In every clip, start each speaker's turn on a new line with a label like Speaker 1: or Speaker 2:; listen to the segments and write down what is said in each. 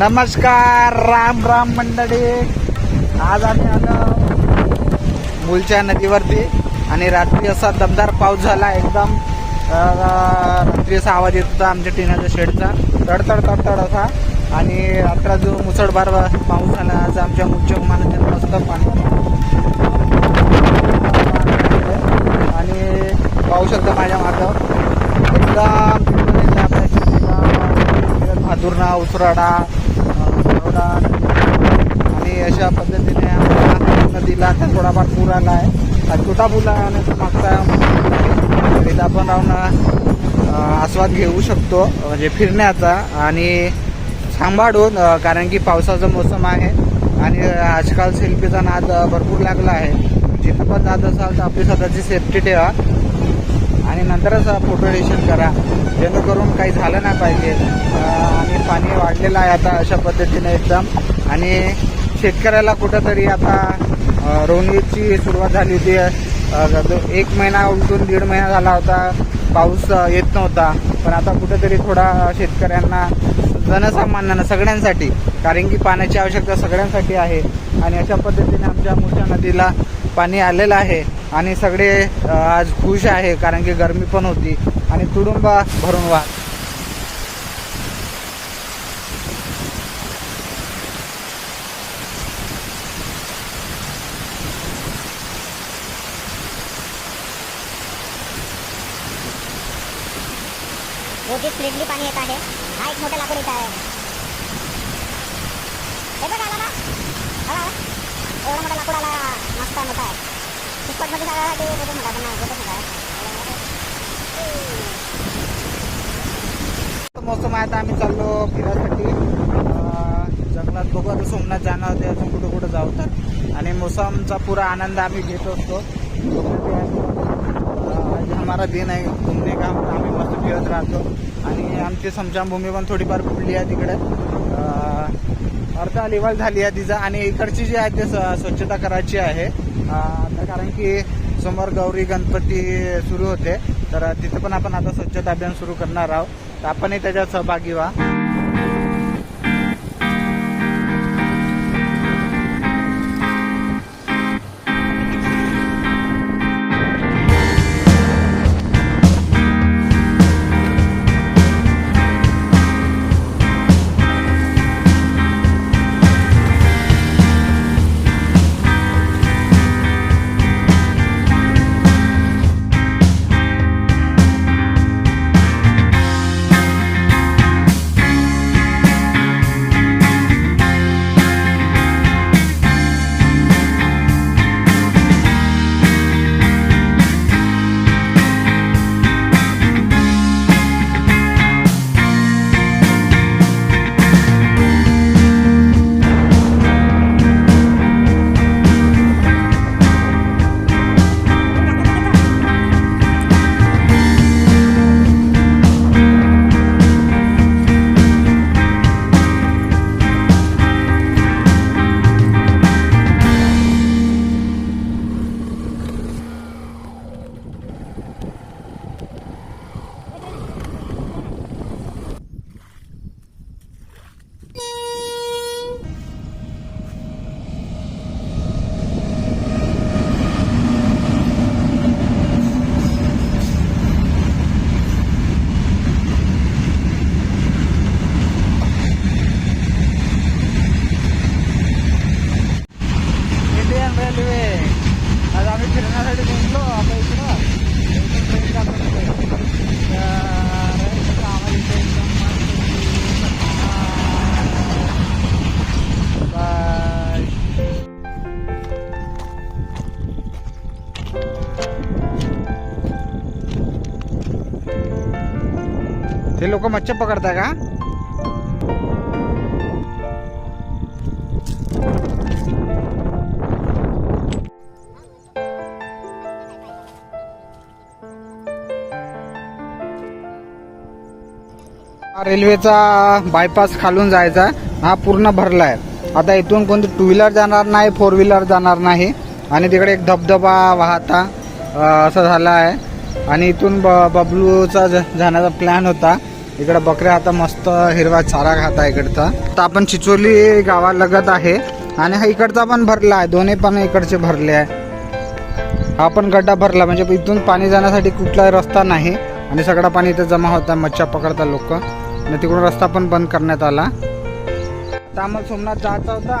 Speaker 1: नमस्कार राम राम मंडळी आज आम्ही आलो मुलच्या नदीवरती आणि रात्री असा दमदार पाऊस झाला एकदम रात्री असा आवाज येत होता आमच्या टिनाच्या शेडचा तडतड तडतड असा आणि रात्र जो मुसळधार पाऊस झाला आज आमच्या मुलच्या उमानात मस्त पाणी आणि पाहू शकतो माझ्या मागं एकदम शेतीला उसराडा बरोडा आणि अशा पद्धतीने आमच्या नदीला थोडाफार पूर आला आहे हा छोटा पूल आहे आणि तो मागचा तिथं आपण राहून आस्वाद घेऊ शकतो. म्हणजे फिरण्याचा आणि सांभाळून कारण की पावसाचा मोसम आहे आणि आजकाल सेल्फीचा नाद भरपूर लागला आहे. जिथं पण जात असाल तर आपली स्वतःची सेफ्टी ठेवा. आणि नंतरच फोटो एडिशन करा. जेणेकरून काही झालं नाही पाहिजे. आणि पाणी वाढलेलं आहे आता अशा पद्धतीने एकदम. आणि शेतकऱ्याला कुठंतरी आता अं, रोवणीची सुरुवात झाली होती. एक महिना उलटून दीड महिना झाला होता. पाऊस येत नव्हता. पण आता कुठंतरी थोडा शेतकऱ्यांना जनसामान्यांना सगळ्यांसाठी कारण की पाण्याची आवश्यकता सगळ्यांसाठी आहे. आणि अशा पद्धतीने आमच्या मोठ्या नदीला पाणी आलेलं आहे. आणि सगळे आज खुश आहे कारण की गरमी पण होती. आणि तुडुंबा भरून वाह
Speaker 2: स्प्लिटली पाणी येत आहे. हा एक मोठा लाकूड येत आहे. हे बघ आला ना? एवढा मोठा लाकूड आला. मस्त मोठा आहे. मौसम नाही आहे
Speaker 1: मोसम आहे आता आम्ही चाललो फिरायसाठी. जंगलात बघू आता सोमनाथ जाणार होते अजून कुठं कुठं जाऊ तर. आणि मोसमचा पुरा आनंद आम्ही घेत असतो. हमारा दिन आहे घुमने का आम्ही मस्त फिरत राहतो. आणि आमची समजामभूमी पण थोडीफार फुटली आहे तिकडे. अ, अर्धा लेवल झाली आहे तिचा. आणि इकडची जी आहे ते स्वच्छता करायची आहे. कारण की समोर गौरी गणपती सुरू होते. तर तिथे पण आपण आता स्वच्छता अभियान सुरू करणार आहोत. तर आपणही त्याच्यात सहभागी व्हा. लोक मच्छी पकडताय का? रेल्वेचा बायपास खालून जायचा हा पूर्ण भरला आहे आता इथून कोणती टू व्हीलर जाणार नाही फोर व्हीलर जाणार नाही. आणि तिकडे एक धबधबा वाहता असं झाला आहे. आणि इथून ब बबलूचा जाण्याचा प्लॅन होता. इकडे बकऱ्या आता मस्त हिरवा चारा खात आहे इकडचा. तर आपण चिचोली गावालगत आहे. आणि हा इकडचा पण भरला आहे. दोन्ही पण इकडचे भरले आहे. हा पण गड्डा भरला. म्हणजे इथून पाणी जाण्यासाठी कुठलाही रस्ता नाही. आणि सगळा पाणी इथे जमा होता मच्छा पकडतात लोक. आणि तिकडून रस्ता पण बंद करण्यात आला. आता आम्हाला सोमनाथ जायचा होता.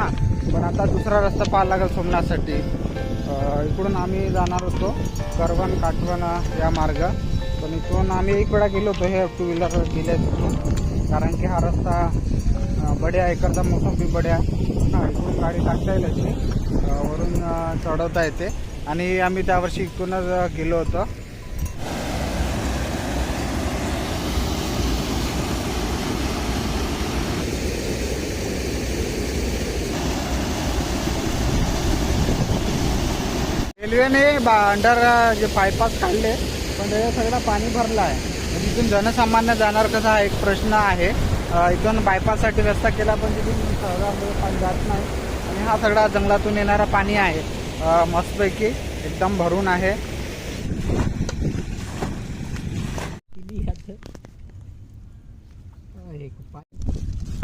Speaker 1: पण आता दुसरा रस्ता पाहायला लागेल सोमनाथसाठी. इकडून आम्ही जाणार होतो. करवण काटवण या मार्ग. पण इथून आम्ही एक वेळा गेलो होतो हे टू व्हीलर गेले कारण की हा रस्ता अं, बढिया इकडचा मोसम बी हा इकडून गाडी टाकता येईल अशी. वरून चढवता येते. आणि आम्ही त्यावर्षी इथूनच गेलो होतो. रेल्वेने अंडर जे बायपास काढले पण त्याच्यात सगळं पाणी भरलं आहे म्हणजे इथून जनसामान्य जाणार कसा हा एक प्रश्न आहे. इथून बायपाससाठी रस्ता केला पण तिथून सगळा पाणी जात नाही. आणि हा सगळा जंगलातून येणारा पाणी आहे. मस्तपैकी एकदम भरून आहे.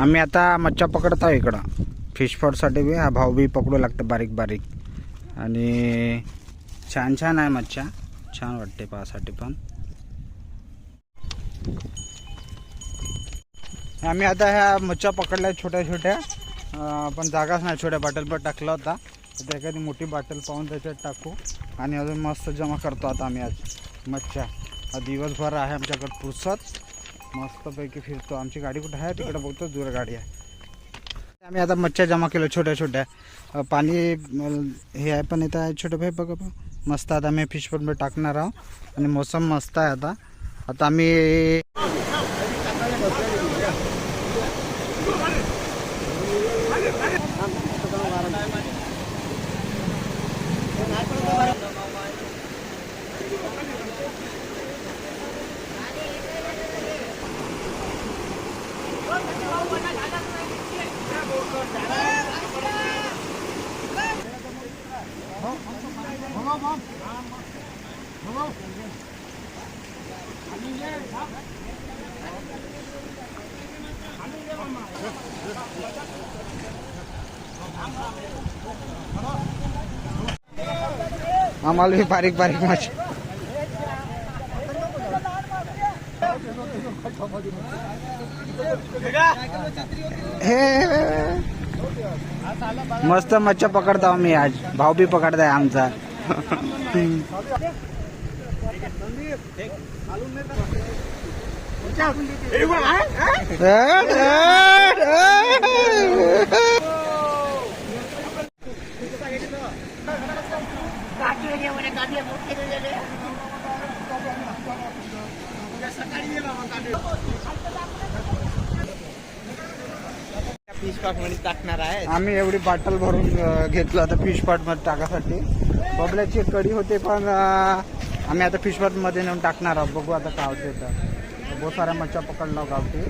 Speaker 1: आम्ही आता मच्छा पकडत आहोत इकडं. फिश फॉडसाठी बी हा भाऊ बी पकडू लागतं बारीक बारीक. आणि छान छान आहे मच्छा. छान वाटते पाहासाठी पण. आम्ही आता ह्या मच्छा पकडल्या छोट्या छोट्या. पण जागाच नाही छोट्या बाटलवर टाकला होता. तर एखादी मोठी बाटल पाहून त्याच्यात टाकू. आणि अजून मस्त जमा करतो आता आम्ही आज मच्छा. हा दिवसभर आहे आमच्याकडे पुरसत मस्तपैकी फिरतो. आमची गाडी कुठं आहे? तिकडे बघतो. दूर गाडी आहे. आम्ही आता मच्छ्या जमा केलं छोट्या छोट्या. पाणी हे आहे पण इथं आहे छोटं भाई बघा मस्त आता आम्ही फिश पण टाकणार आहोत. आणि मोसम मस्त आहे आता. आता आम्ही आम्हाला बारीक बारीक मच्छी हे मस्त मच्छा पकडतो आम्ही आज. भाऊ बी पकडताय आमचा.
Speaker 3: फिशमध्ये टाकणार आहे.
Speaker 1: आम्ही एवढी बाटल भरून घेतलं होतं फिश पॉटमध्ये टाकासाठी. बबल्याची कढी होते पण आम्ही आता फिश पॉटमध्ये नेऊन टाकणार आहोत. बघू आता काय होते तर. बहुत साऱ्या मच्छा पकडला गावठी.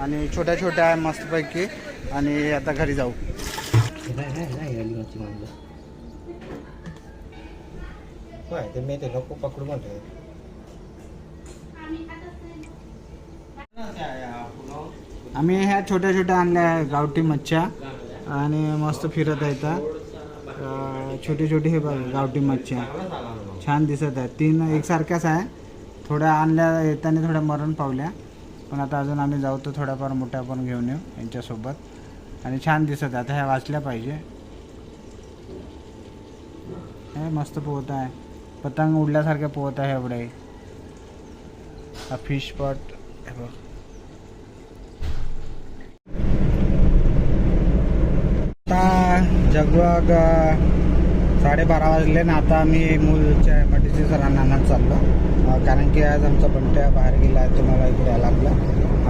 Speaker 1: आणि छोट्या छोट्या आहे मस्तपैकी. आणि आता घरी जाऊ.
Speaker 3: मी ते नको पकडू म्हणतो
Speaker 1: आम्ही ह्या छोट्या छोट्या आणल्या गावठी मच्छ्या. आणि मस्त फिरत आहेत छोटी छोटी हे बघ गावठी मच्छ्या छान दिसत आहेत. तीन एकसारख्याच आहे. थोड्या आणल्या येताना थोड्या मरण पावल्या. पण आता अजून आम्ही जाऊ तर थोड्याफार मोठ्या पण घेऊन येऊ यांच्यासोबत. आणि छान दिसत आहे आता ह्या वाचल्या पाहिजे. हे मस्त पोहत आहे. पतंग उडल्यासारख्या पोहत आहे एवढे. हा फिश पॉट हे बघ. आता साडेबारा वाजले ना आता आम्ही मूलच्या एम आर टी सी सरांना चाललो कारण की आज आमचा बंट्या बाहेर गेला आहे तुम्हाला इकडे यायला लागला.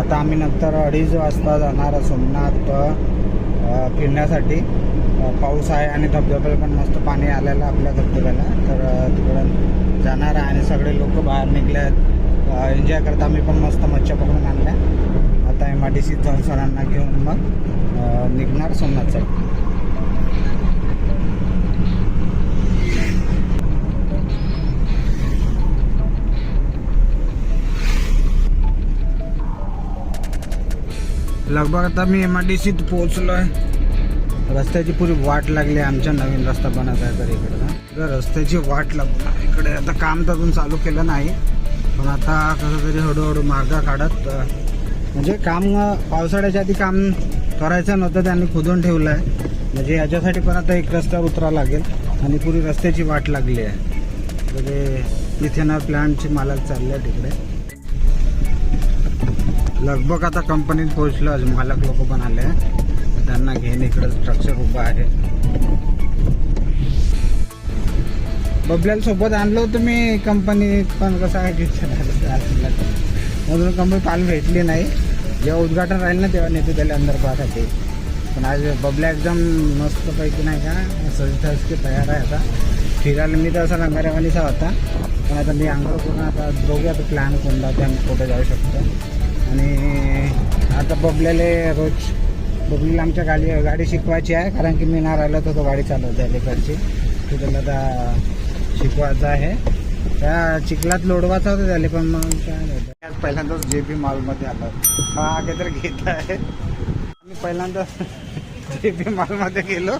Speaker 1: आता आम्ही नंतर अडीच वाजता जाणार सोमनाथ फिरण्यासाठी. पाऊस आहे आणि धबधब्याला पण मस्त पाणी आलेलं आपल्या धबधब्याला. तर तिकडं जाणार आहे आणि सगळे लोक बाहेर निघले आहेत. एन्जॉय करता आम्ही पण मस्त मच्छा पकडून आणल्या. आता एम आर टी सी जाऊन सरांना घेऊन मग निघणार सोमनाथसाठी. लगभग आता मी एम आर डी सीत पोहोचलो आहे. रस्त्याची पुरी वाट लागली आहे आमच्या नवीन रस्ता बनत आहे तर इकडे. तर रस्त्याची वाट लागून इकडे आता काम तर अजून चालू केलं नाही. पण आता कसं तरी हळूहळू मार्ग काढत म्हणजे काम पावसाळ्याच्या आधी काम करायचं नव्हतं त्यांनी खोदून ठेवलं आहे. म्हणजे याच्यासाठी पण आता एक रस्त्यावर उतरावं लागेल. आणि पुरी रस्त्याची वाट लागली आहे. म्हणजे ते इथेनॉल प्लांटचे मालक चालले आहे तिकडे लगभग आता कंपनीत पोहोचलो आज मालक लोक पण आले. त्यांना घेऊन इकडं स्ट्रक्चर उभं आहे. बबल्याला सोबत आणलं होतं मी कंपनीत पण कसं आहे की कंपनी पाल भेटली नाही. जेव्हा उद्घाटन राहील ना तेव्हा नेते त्याला अंदर पाहसाठी पण आज बबल्या एकदम मस्तपैकी नाही का सजधज की तयार आहे आता. फिरायला मी तर असा रंगारेवानीचा होता. पण आता मी अंघोळ करून आता बघूया आता प्लॅन कोणता ते आम्ही कुठे जाऊ शकतो. आणि आता बबल्याले रोज बबलीला आमच्या गाडी गाडी शिकवायची आहे कारण की मी ना राहिलो तर तो गाडी चालवत आहे लेकरची. त्याला आता शिकवायचं आहे. त्या चिखलात लोडवाचा होता त्याला पण मग काय नाही. आज पहिल्यांदाच जे पी मॉलमध्ये आलो. हा काहीतरी घेत आहे. मी पहिल्यांदाच जे पी मॉलमध्ये गेलो.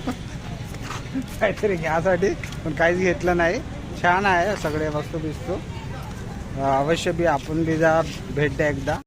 Speaker 1: काहीतरी घ्यासाठी पण काहीच घेतलं नाही. छान आहे सगळे वस्तू बिस्तू अवश्य बी आपण बी जा भेट द्या एकदा.